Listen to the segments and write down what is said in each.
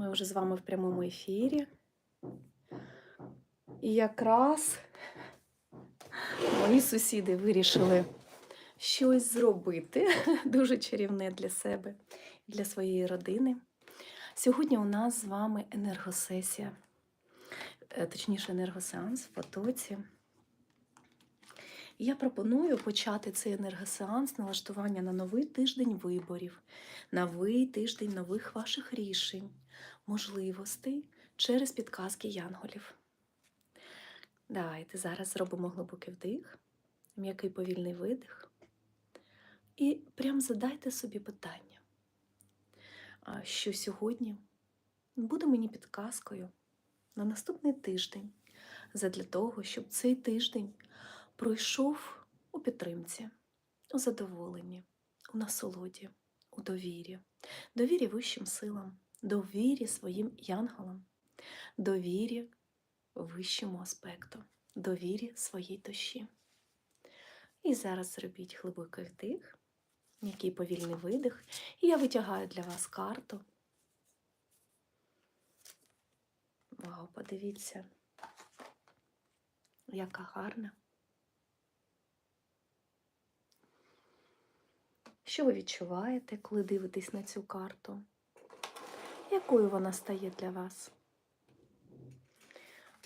Ми вже з вами в прямому ефірі. І якраз мої сусіди вирішили щось зробити дуже чарівне для себе і для своєї родини. Сьогодні у нас з вами енергосесія, е, точніше, енергосеанс в потоці. І Я пропоную почати цей енергосеанс налаштування на новий тиждень виборів, новий тиждень нових ваших рішень, можливостей через підказки янголів. Давайте зараз зробимо глибокий вдих, м'який повільний видих. І прям задайте собі питання, що сьогодні буде мені підказкою на наступний тиждень, задля того, щоб цей тиждень пройшов у підтримці, у задоволенні, у насолоді, у довірі, довірі вищим силам, довірі своїм янголам, довірі вищому аспекту, довірі своїй душі. І зараз зробіть глибокий вдих, м'який повільний видих, і я витягаю для вас карту. Вау, подивіться, яка гарна. Що ви відчуваєте, коли дивитесь на цю карту? Якою вона стає для вас?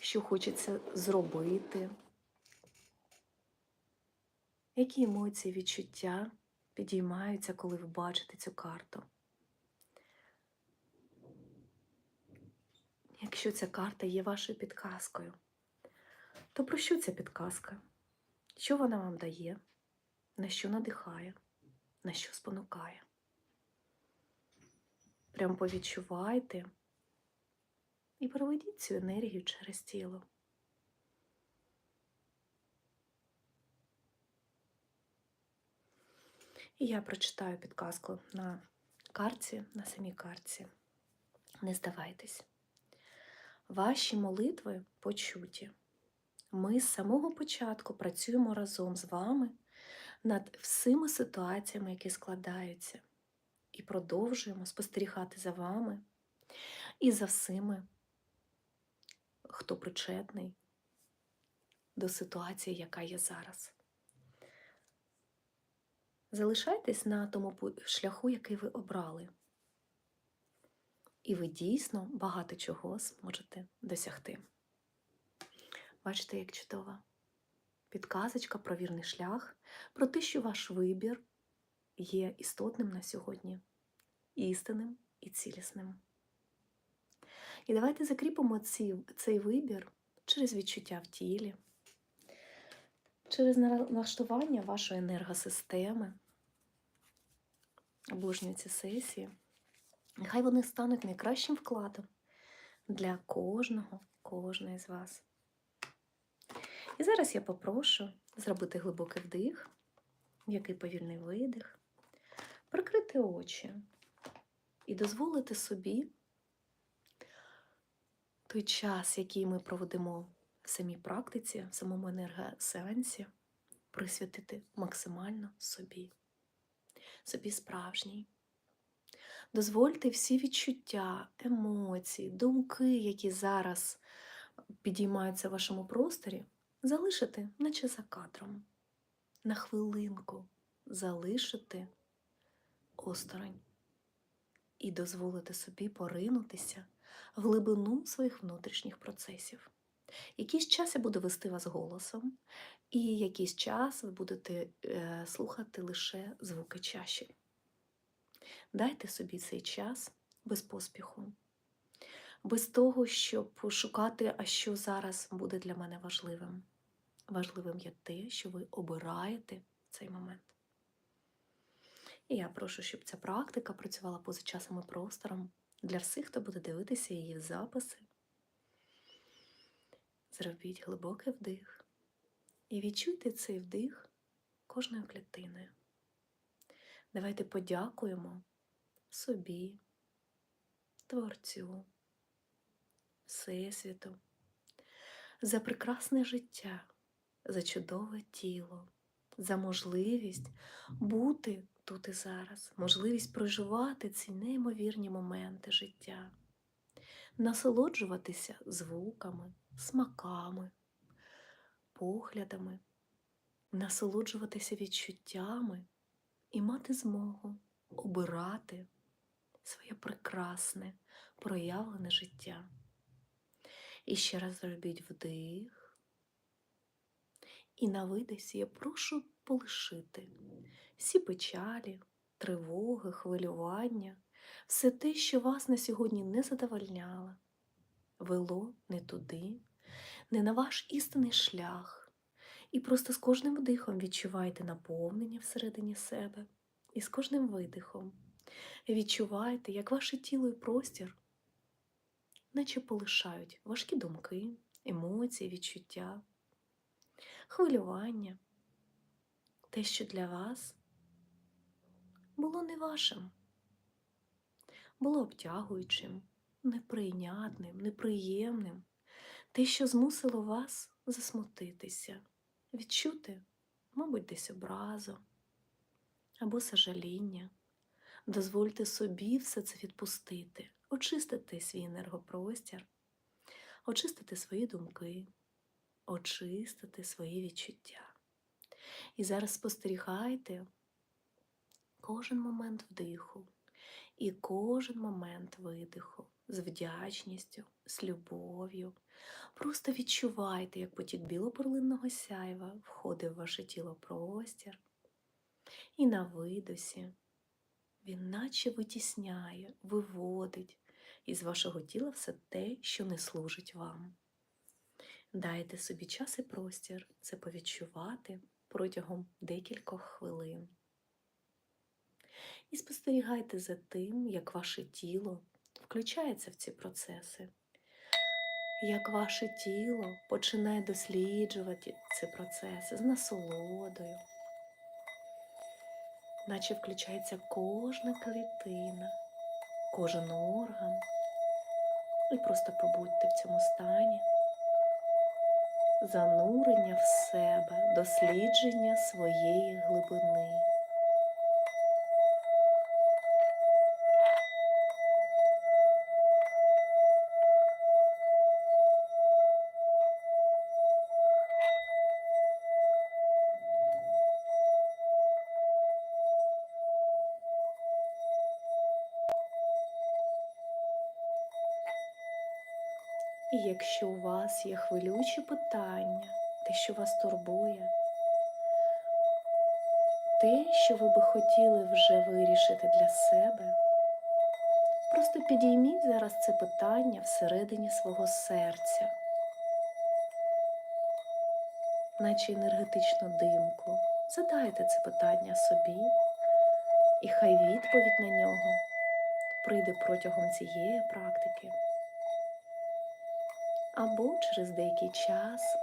Що хочеться зробити? Які емоції, відчуття підіймаються, коли ви бачите цю карту? Якщо ця карта є вашою підказкою, то про що ця підказка? Що вона вам дає? На що надихає? На що спонукає. Прям повідчувайте і проведіть цю енергію через тіло. І я прочитаю підказку на карті, на самій карті. Не здавайтесь. Ваші молитви почуті. Ми з самого початку працюємо разом з вами над всіми ситуаціями, які складаються, і продовжуємо спостерігати за вами і за всіми, хто причетний до ситуації, яка є зараз. Залишайтесь на тому шляху, який ви обрали. І ви дійсно багато чого зможете досягти. Бачите, як чудово підказочка про вірний шлях, про те, що ваш вибір є істотним на сьогодні, істинним і цілісним. І давайте закріпимо ці, цей вибір через відчуття в тілі, через налаштування вашої енергосистеми, обожнюю ці сесії. Нехай вони стануть найкращим вкладом для кожного, кожної з вас. І зараз я попрошу зробити глибокий вдих, м'який повільний видих, прикрити очі і дозволити собі той час, який ми проведемо в самій практиці, в самому енергосеансі, присвятити максимально собі, собі справжній. Дозвольте всі відчуття, емоції, думки, які зараз підіймаються в вашому просторі, залишити, наче за кадром, на хвилинку залишити осторонь і дозволити собі поринутися в глибину своїх внутрішніх процесів. Якийсь час я буду вести вас голосом, і якийсь час ви будете е, слухати лише звуки чаші. Дайте собі цей час без поспіху, без того, щоб шукати, а що зараз буде для мене важливим. Важливим є те, що ви обираєте цей момент. І я прошу, щоб ця практика працювала поза часом і простором для всіх, хто буде дивитися її записи. Зробіть глибокий вдих і відчуйте цей вдих кожною клітиною. Давайте подякуємо собі, Творцю, Всесвіту за прекрасне життя за чудове тіло, за можливість бути тут і зараз, можливість проживати ці неймовірні моменти життя. насолоджуватися звуками, смаками, поглядами, насолоджуватися відчуттями і мати змогу обирати своє прекрасне, проявлене життя. І ще раз зробіть вдих. І на видисі я прошу полишити всі печалі, тривоги, хвилювання, все те, що вас на сьогодні не задовольняло, вело не туди, не на ваш істинний шлях. І просто з кожним вдихом відчувайте наповнення всередині себе, і з кожним видихом відчувайте, як ваше тіло і простір, наче полишають важкі думки, емоції, відчуття, хвилювання, те, що для вас було не вашим, було обтягуючим, неприйнятним, неприємним, те, що змусило вас засмутитися, відчути, мабуть, десь образу або сожаління. Дозвольте собі все це відпустити, очистити свій енергопростір, очистити свої думки, очистити свої відчуття. І зараз спостерігайте кожен момент вдиху і кожен момент видиху з вдячністю, з любов'ю. Просто відчувайте, як потік білоперлинного сяйва входить в ваше тіло простір. І на видосі він наче витісняє, виводить із вашого тіла все те, що не служить вам. Дайте собі час і простір це повідчувати протягом декількох хвилин. І спостерігайте за тим, як ваше тіло включається в ці процеси, як ваше тіло починає досліджувати ці процеси з насолодою, наче включається кожна клітина, кожен орган. І просто побудьте в цьому стані. Занурення в себе, дослідження своєї глибини. І якщо у вас є хвилючі питання, те, що вас турбує, те, що ви би хотіли вже вирішити для себе, просто підійміть зараз це питання всередині свого серця, наче енергетичну димку. Задайте це питання собі, і хай відповідь на нього прийде протягом цієї практики або через деякий час,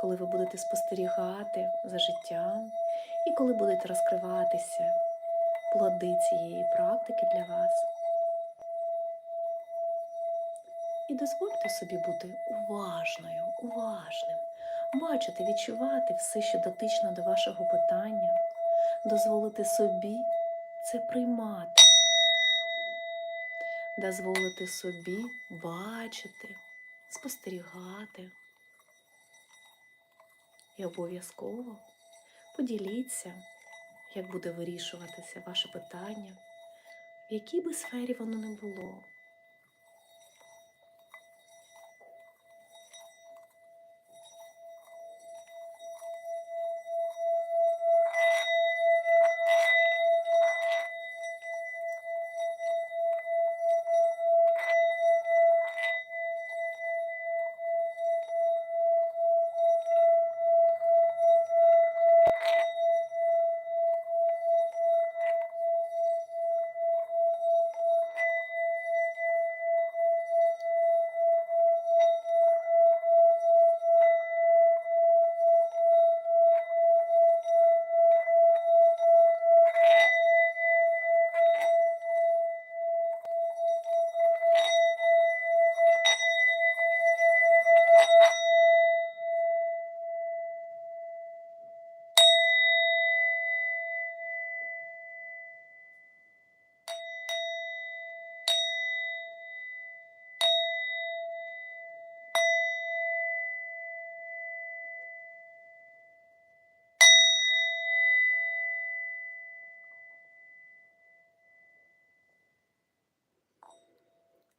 коли ви будете спостерігати за життям і коли будете розкриватися плоди цієї практики для вас. І дозвольте собі бути уважною, уважним, бачити, відчувати все, що дотично до вашого питання, дозволити собі це приймати, дозволити собі бачити спостерігати. І обов'язково поділіться, як буде вирішуватися ваше питання, в якій би сфері воно не було.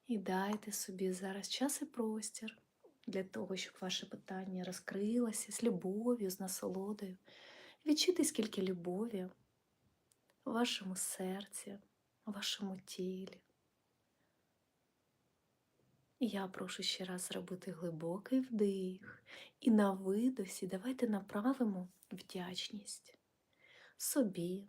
І дайте собі зараз час і простір для того, щоб ваше питання розкрилося з любов'ю, з насолодою. Відчуйте, скільки любові в вашому серці, в вашому тілі. Я прошу ще раз зробити глибокий вдих. І на видосі давайте направимо вдячність собі,